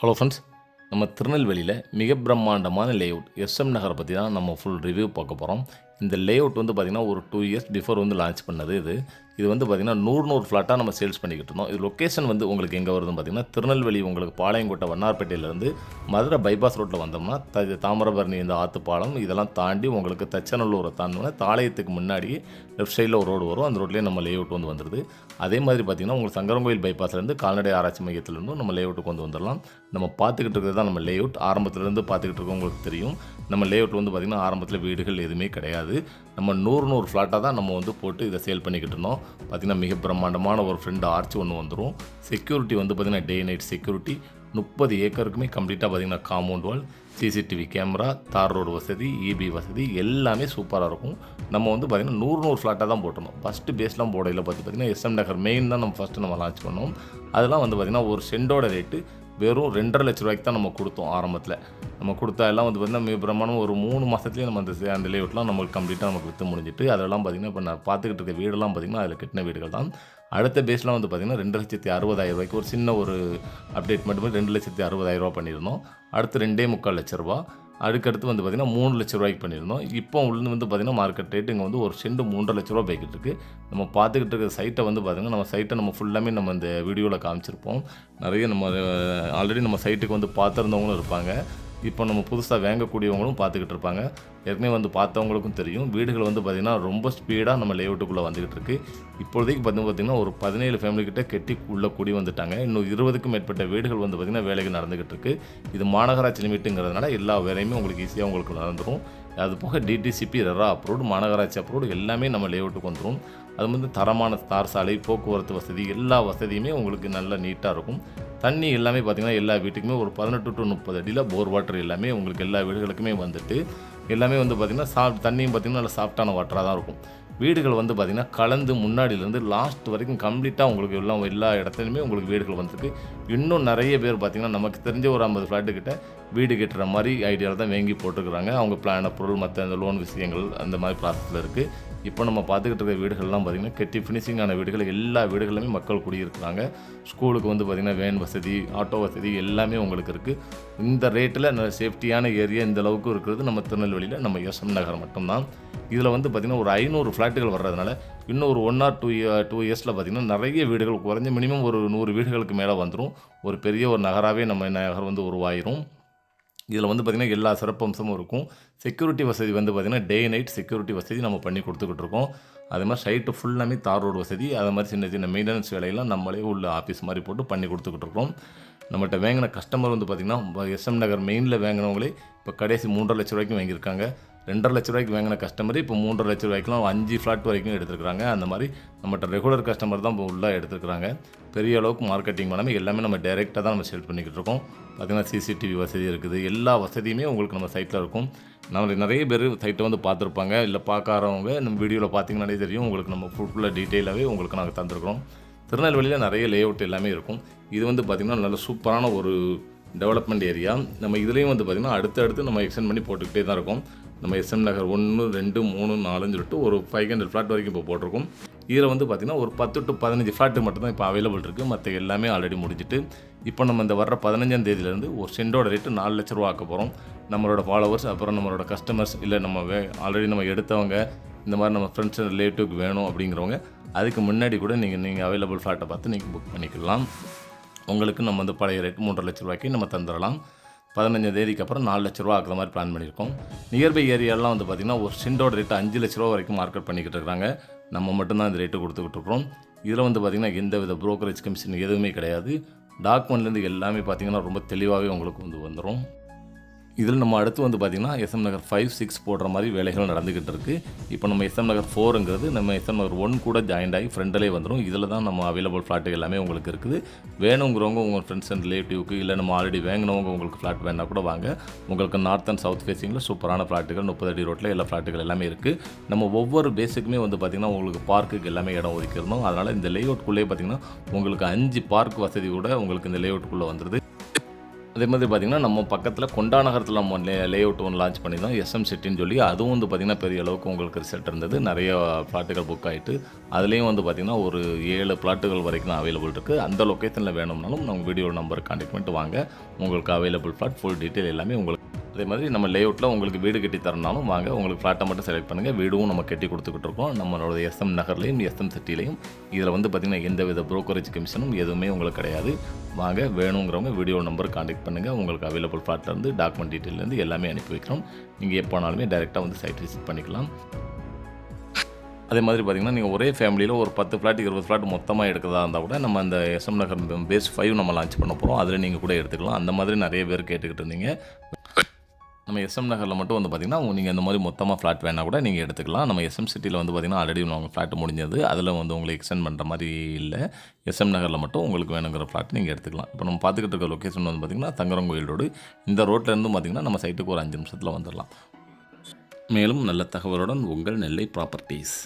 Hello friends நம்ம திருநெல்வேலியில் மிக பிரம்மாண்டமான லேஅவுட் எஸ்எம் நகரை பற்றி தான் நம்ம ஃபுல் ரிவ்யூ பார்க்க போகிறோம் இந்த லேஅவுட் வந்து பார்த்திங்கன்னா ஒரு டூ இயர்ஸ் பிஃபோர் வந்து லான்ச் பண்ணது இது. இது வந்து பார்த்திங்கன்னா நூறு நூறு ஃப்ளாட்டாக நம்ம சேல்ஸ் பண்ணிக்கிட்டு இருந்தோம். இது லொக்கேஷன் வந்து உங்களுக்கு எங்கே வருதுன்னு பார்த்திங்கன்னா திருநெல்வேலி உங்களுக்கு பாளையங்கோட்டை வண்ணார்பேட்டையிலேருந்து மதுரை பைபாஸ் ரோட்டில் வந்தோம்னா த தாமிரபரணி இந்த ஆத்துப்பாலம் இதெல்லாம் தாண்டி உங்களுக்கு தச்சநல்லூரை தாண்டினா தாளையத்துக்கு முன்னாடி லெஃப்ட் சைடில் ஒரு ரோடு வரும். அந்த ரோட்லேயே நம்ம லேஅவுட் வந்து வந்துடுது அதே மாதிரி பார்த்திங்கன்னா உங்களுக்கு சங்கரங்கோயில் பைபாஸ்லேருந்து கால்நடை ஆராய்ச்சி மையத்திலேருந்தும் நம்ம லேஅவுட்டுக்கு வந்து வந்துடலாம் நம்ம பார்த்துக்கிட்டு இருக்கிறது தான் நம்ம லேஅவுட் ஆரம்பத்துலேருந்து பார்த்துக்கிட்டு இருக்கோம் உங்களுக்கு தெரியும். நம்ம லேஅவுட் வந்து பார்த்திங்கன்னா ஆரம்பத்தில் வீடுகள் எதுவுமே கிடையாது. நம்ம நூறு நூறு ஃப்ளாட்டாக தான் நம்ம வந்து போட்டு இதை சேல் பண்ணிக்கிட்டு இருந்தோம். பார்த்திங்கன்னா மிக பிரம்மாண்டமான ஒரு ஃப்ரெண்டு ஆர்ச் ஒன்று வந்துடும் செக்யூரிட்டி வந்து பார்த்திங்கன்னா டே நைட் செக்யூரிட்டி முப்பது ஏக்கருக்குமே கம்ப்ளீட்டாக பார்த்திங்கன்னா compound wall CCTV camera tar road வசதி இபி வசதி எல்லாமே சூப்பராக இருக்கும். நம்ம வந்து பார்த்திங்கன்னா நூறு நூறு ஃப்ளாட்டாக தான் போட்டணும் ஃபஸ்ட்டு பேஸ்லாம் போடையில் பார்த்து பார்த்திங்கன்னா எஸ்எம் நகர் மெயின் தான் நம்ம ஃபஸ்ட்டு நம்ம லான்ச் பண்ணோம். அதெல்லாம் வந்து பார்த்திங்கன்னா ஒரு செண்டோட ரேட்டு வெறும் ரெண்டரை லட்ச ரூபாய்க்கு தான் நம்ம கொடுத்தோம் ஆரம்பத்தில். நம்ம கொடுத்தா எல்லாம் வந்து பார்த்திங்கன்னா மிக பிரமாணம் ஒரு மூணு மாதத்துலேயே நம்ம அந்த அந்த லேஅவுட்லாம் நம்மளுக்கு கம்ப்ளீட்டாக நமக்கு விற்று முடிஞ்சிட்டு அதெல்லாம் பார்த்திங்கன்னா இப்போ நான் பார்த்துக்கிட்டு இருக்க வீடெல்லாம் பார்த்திங்கன்னா அதில் கட்டின வீடுகள் தான். அடுத்த பேஸ்லாம் வந்து பார்த்திங்கன்னா ரெண்டு லட்சத்தி அறுபதாயிரம் ரூபாய்க்கு ஒரு சின்ன ஒரு அப்டேட் மட்டுமே ரெண்டு லட்சத்தி அறுபதாயிரரூபா பண்ணியிருந்தோம். அடுத்து ரெண்டே முக்கால் லட்ச ரூபா. அதுக்கடுத்து வந்து பார்த்திங்கன்னா மூணு லட்ச ரூபாய்க்கு பண்ணியிருந்தோம். இப்போ உள்ள வந்து பார்த்திங்கன்னா மார்க்கெட் ரேட் இங்கே வந்து ஒரு செண்டு மூன்றரை லட்ச ரூபா போய்கிட்டு இருக்குது நம்ம பார்த்துக்கிட்டு இருக்க சைட்டை வந்து பார்த்திங்கன்னா நம்ம சைட்டை நம்ம ஃபுல்லாமே நம்ம இந்த வீடியோவில் காமிச்சிருப்போம். நிறைய நம்ம ஆல்ரெடி நம்ம சைட்டுக்கு வந்து பார்த்துருந்தவங்களும் இருப்பாங்க. இப்போ நம்ம புதுசாக வாங்கக்கூடியவங்களும் பார்த்துக்கிட்டு இருப்பாங்க. ஏற்கனவே வந்து பார்த்தவங்களுக்கும் தெரியும். வீடுகள் வந்து பார்த்திங்கன்னா ரொம்ப ஸ்பீடாக நம்ம லேஅவுட்டுக்குள்ளே வந்துக்கிட்டு இருக்கு. இப்போதைக்கு பார்த்து பார்த்திங்கன்னா ஒரு பதினேழு ஃபேமிலிக்கிட்ட கெட்டி உள்ள கூடி வந்துட்டாங்க. இன்னும் இருபதுக்கும் மேற்பட்ட வீடுகள் வந்து பார்த்திங்கன்னா வேலைகள் நடந்துக்கிட்டு இருக்கு. இது மாநகராட்சி லிமிட்டுங்கிறதுனால எல்லா வேலையுமே உங்களுக்கு ஈஸியாக உங்களுக்கு நடந்துடும் அது போக டிடிசிபி ரெரா அப்ரூவ்டு மாநகராட்சி அப்ரூவ்டு எல்லாமே நம்ம லேஅவுட்டுக்கு வந்துடும் அது வந்து தரமான தார் சாலை போக்குவரத்து வசதி எல்லா வசதியுமே உங்களுக்கு நல்லா நீட்டாக இருக்கும். தண்ணி எல்லாமே பார்த்திங்கன்னா எல்லா வீட்டுக்குமே ஒரு பதினெட்டு டு முப்பது அடியில் போர் வாட்டர் எல்லாமே உங்களுக்கு எல்லா வீடுகளுக்குமே வந்துட்டு எல்லாமே வந்து பார்த்திங்கன்னா சாஃப்ட் தண்ணியும் பார்த்திங்கன்னா நல்லா சாஃப்டான வாட்டராக தான் இருக்கும். வீடுகள் வந்து பார்த்திங்கன்னா கலந்து முன்னாடியிலேருந்து லாஸ்ட் வரைக்கும் கம்ப்ளீட்டாக உங்களுக்கு எல்லாம் எல்லா இடத்துலையுமே உங்களுக்கு வீடுகள் வந்திருக்கு. இன்னும் நிறைய பேர் பார்த்திங்கன்னா நமக்கு தெரிஞ்ச ஒரு ஐம்பது ஃப்ளாட்டு கிட்ட வீடு கட்டுற மாதிரி ஐடியாவில் தான் வாங்கி போட்டுருக்குறாங்க. அவங்க பிளான பொருள் மற்ற அந்த லோன் விஷயங்கள் அந்த மாதிரி ப்ராசஸில் இருக்குது இப்போ நம்ம பார்த்துக்கிட்டு இருக்க வீடுகள்லாம் பார்த்திங்கன்னா கெட்டி ஃபினிஷிங்கான வீடுகள் எல்லா வீடுகளுமே மக்கள் குடியிருக்கிறாங்க. ஸ்கூலுக்கு வந்து பார்த்திங்கன்னா வேன் வசதி ஆட்டோ வசதி எல்லாமே உங்களுக்கு இருக்குது இந்த ரேட்டில் நல்ல சேஃப்டியான ஏரியா இந்த அளவுக்கு இருக்கிறது நம்ம திருநெல்வேலியில் நம்ம எஸ்எம் நகர் மட்டும்தான். இதில் வந்து பார்த்திங்கன்னா ஒரு ஐநூறு ஃப்ளாட் ஃப்ளாட்டுகள் வர்றதுனால இன்னும் ஒரு ஒன் ஆர் டூ டூ இயர்ஸில் பார்த்திங்கன்னா நிறைய வீடுகள் குறைஞ்ச மினிமம் ஒரு நூறு வீடுகளுக்கு மேலே வந்துடும் ஒரு பெரிய ஒரு நகராகவே நம்ம நகர் வந்து உருவாயிரும். இதில் வந்து பார்த்திங்கன்னா எல்லா சிறப்பம்சமும் இருக்கும். செக்யூரிட்டி வசதி வந்து பார்த்திங்கன்னா டே நைட் செக்யூரிட்டி வசதி நம்ம பண்ணி கொடுத்துக்கிட்டு இருக்கோம். அதே மாதிரி சைட்டு ஃபுல்லாமே தார் ரோடு வசதி அது மாதிரி சின்ன சின்ன மெயின்டெனன்ஸ் வேலையெல்லாம் நம்மளே உள்ள ஆஃபீஸ் மாதிரி போட்டு பண்ணி கொடுத்துக்கிட்டு இருக்கோம். நம்மகிட்ட வாங்கின கஸ்டமர் வந்து பார்த்திங்கன்னா எஸ்எம் நகர் மெயினில் வாங்கினவங்களே இப்போ கடைசி மூன்றரை லட்ச ரூபாய்க்கு வாங்கியிருக்காங்க. ரெண்டரை லட்ச ரூபாய்க்கு வாங்கின கஸ்டமர் இப்போ மூன்றரை லட்ச ரூபாய்க்குலாம் அஞ்சு ஃப்ளாட் வரைக்கும் எடுத்துருக்காங்க அந்த மாதிரி நம்மகிட்ட ரெகுலர் கஸ்டமர் தான் இப்போ உள்ளே எடுத்துருக்காங்க பெரிய அளவுக்கு மார்க்கெட்டிங் பண்ணாமல் எல்லாமே நம்ம டைரெக்டாக தான் நம்ம சேல் பண்ணிக்கிட்டு இருக்கோம். பார்த்திங்கன்னா சிசிடிவி வசதி இருக்குது. எல்லா வசதியுமே உங்களுக்கு நம்ம சைட்டில் இருக்கும். நம்மளுக்கு நிறைய பேர் சைட்டை வந்து பார்த்துருப்பாங்க. இல்லை பார்க்காதவங்க நம்ம வீடியோவில் பார்த்தீங்கன்னாலே தெரியும். உங்களுக்கு நம்ம ஃபுல்லாக டீட்டெயிலாகவே உங்களுக்கு நாங்கள் தந்திருக்கிறோம். திருநெல்வேலியில் நிறைய லேஅவுட் எல்லாமே இருக்கும். இது வந்து பார்த்திங்கன்னா நல்ல சூப்பரான ஒரு டெவலப்மெண்ட் ஏரியா நம்ம இதுலேயும் வந்து பார்த்திங்கன்னா அடுத்தடுத்து நம்ம எக்ஸ்டெண்ட் பண்ணி போட்டுக்கிட்டே தான் இருக்கோம். நம்ம எஸ்எம் நகர் ஒன்று ரெண்டு மூணு நாலுன்னு சொல்லிட்டு ஒரு ஃபைவ் ஹண்ட்ரட் ஃப்ளாட் வரைக்கும் இப்போ போட்டிருக்கோம். இதில் வந்து பார்த்திங்கன்னா ஒரு பத்து டு பதினஞ்சு ஃப்ளாட்டு மட்டும் தான் இப்போ அவைலபிள் இருக்குது மற்ற எல்லாமே ஆல்ரெடி முடிஞ்சிட்டு இப்போ நம்ம இந்த வர்ற பதினஞ்சாம் தேதியிலேருந்து ஒரு சென்டோட ரேட்டு நாலு லட்ச ரூபா ஆக்க போகிறோம் நம்மளோட ஃபாலோவர்ஸ் அப்புறம் நம்மளோட கஸ்டமர்ஸ் இல்லை நம்ம வே ஆல்ரெடி நம்ம எடுத்தவங்க இந்த மாதிரி நம்ம ஃப்ரெண்ட்ஸ் ரிலேட்டிவ்க்கு வேணும் அப்படிங்கிறவங்க அதுக்கு முன்னாடி கூட நீங்கள் நீங்கள் அவைலபிள் ஃப்ளாட்டை பார்த்து நீங்கள் புக் பண்ணிக்கலாம். உங்களுக்கு நம்ம வந்து பழைய ரேட் மூன்றரை லட்ச ரூபாய்க்கு நம்ம தந்துடலாம் பதினஞ்சாம் தேதிக்கு அப்புறம் நாலு லட்ச ரூபா ஆக்குற மாதிரி பிளான் பண்ணியிருக்கோம். நியர்பை ஏரியாலாம் வந்து பார்த்திங்கன்னா ஒரு சென்டோட ரேட்டு அஞ்சு லட்ச ரூபா வரைக்கும் மார்க்கெட் பண்ணிக்கிட்டு இருக்காங்க. நம்ம மட்டும்தான் இந்த ரேட்டு கொடுத்துக்கிட்டு இருக்கிறோம். இதில் வந்து பார்த்திங்கன்னா எந்த வித ப்ரோக்கரேஜ் கமிஷன் எதுவுமே கிடையாது. டாக்குமெண்ட்லேருந்து எல்லாமே பார்த்திங்கன்னா ரொம்ப தெளிவாகவே உங்களுக்கு வந்து வந்துடும் இதில் நம்ம அடுத்து வந்து பார்த்திங்கன்னா எஸ்எம் நகர் ஃபைவ் சிக்ஸ் போடுற மாதிரி வேலைகள் நடந்துக்கிட்டு இருக்குது இப்போ நம்ம எஸ்எம் நகர் ஃபோருங்கிறது நம்ம எஸ்எம் நகர் ஒன் கூட ஜாயின்ட் ஆகி ஃப்ரெண்டிலே வந்துடும் இதில் தான் நம்ம அவைலபிள் ஃப்ளாட்டு எல்லாமே உங்களுக்கு இருக்குது. வேணுங்கிறவங்க உங்கள் ஃப்ரெண்ட்ஸ் அண்ட் ரிலேட்டிவ்க்கு இல்லை நம்ம ஆல்ரெடி வாங்கினவங்க உங்களுக்கு ஃப்ளாட் வேணால் கூட வாங்க. உங்களுக்கு நார்த் அண்ட் சவுத் ஃபேஸிங்கில் சூப்பரான ஃப்ளாட்டுகள் முப்பது அடி ரோட்டில் எல்லா ஃப்ளாட்டுகள் எல்லாமே இருக்குது நம்ம ஒவ்வொரு பேஸுக்குமே வந்து பார்த்திங்கன்னா உங்களுக்கு பார்க்குக்கு எல்லாமே இடம் ஒதுக்கியிருந்தோம் அதனால் இந்த லேஅவுட்குள்ளேயே பார்த்திங்கன்னா உங்களுக்கு அஞ்சு பார்க் வசதி கூட உங்களுக்கு இந்த லேஅவுட்குள்ளே வந்துடுது அதே மாதிரி பார்த்திங்கன்னா நம்ம பக்கத்தில் கொண்டா நகரத்தில் நம்ம லே லே அவுட் ஒன்று லான்ச் பண்ணியிருந்தோம் எஸ்எம் சிட்டின்னு சொல்லி. அதுவும் வந்து பார்த்திங்கன்னா பெரிய அளவுக்கு உங்களுக்கு ரிசல்ட் இருந்தது. நிறைய ஃப்ளாட்டுகள் புக் ஆகிட்டு அதுலேயும் வந்து பார்த்திங்கன்னா ஒரு ஏழு ஃப்ளாட்டுகள் வரைக்கும் அவைலபிள் இருக்குது அந்த லொக்கேஷனில் வேணும்னாலும் நம்ம வீடியோ நம்பர் கான்டெக்ட் பண்ணிட்டு வாங்க. உங்களுக்கு அவைலபிள் ஃப்ளாட் ஃபுல் டீட்டெயில் எல்லாமே உங்களுக்கு அதே மாதிரி நம்ம லேஅவுட்டில் உங்களுக்கு வீடு கட்டி தரனாலும் வாங்க உங்களுக்கு ஃப்ளாட்டை மட்டும் செலக்ட் பண்ணுங்கள் வீடும் நம்ம கட்டி கொடுத்துக்கிட்டு இருக்கோம். நம்மளோட எஸ்எம் நகர்லையும் எஸ்எம் சிட்டிலையும். இதில் வந்து பார்த்திங்கன்னா எந்த வித ப்ரோக்கரேஜ் கமிஷனும் எதுவுமே உங்களுக்கு கிடையாது. வாங்க வேணுங்கிறவங்க வீடியோ நம்பர் கான்டெக்ட் பண்ணுங்கள் உங்களுக்கு அவைலபிள் ஃப்ளாட்லேருந்து டாக்குமெண்ட் டீட்டெயிலேருந்து எல்லாமே அனுப்பி வைக்கிறோம். நீங்கள் எப்போனாலுமே டைரெக்டாக வந்து சைட் விசிட் பண்ணிக்கலாம். அதே மாதிரி பார்த்தீங்கன்னா நீங்கள் ஒரே ஃபேமிலியில் ஒரு பத்து ஃப்ளாட் இருபது ஃப்ளாட் மொத்தமாக எடுக்கிறதா இருந்தால் கூட நம்ம அந்த எஸ்எம் நகர் பேஸ் ஃபைவ் நம்ம லான்ச் பண்ண போகிறோம் அதில் நீங்கள் கூட எடுத்துக்கலாம். அந்த மாதிரி நிறைய பேர் கேட்டுக்கிட்டு இருந்தீங்க. நம்ம எஸ்எம் நகரில் மட்டும் வந்து பார்த்திங்கன்னா நீங்கள் இந்த மாதிரி மொத்தமாக ஃப்ளாட் வேணால் கூட நீங்கள் எடுத்துக்கலாம். நம்ம எஸ்எம் சிட்டியில் வந்து பார்த்திங்கன்னா ஆல்ரெடி உங்கள் ஃப்ளாட் முடிஞ்சது. அதில் வந்து உங்களுக்கு எக்ஸ்டெண்ட் பண்ணுற மாதிரி இல்லை. எஸ்எம் நகரில் மட்டும் உங்களுக்கு வேணுங்கிற ஃப்ளாட் நீங்கள் எடுத்துக்கலாம். இப்போ நம்ம பார்த்துக்கிட்டு இருக்க லொக்கேஷன் வந்து பார்த்திங்கன்னா தங்கரங்கோயில் ரோடு. இந்த ரோட்லேருந்து பார்த்திங்கன்னா நம்ம சைட்டுக்கு ஒரு அஞ்சு நிமிஷத்தில் வந்துடலாம் மேலும் நல்ல தகவலுடன் உங்கள் நெல்லை ப்ராப்பர்ட்டிஸ்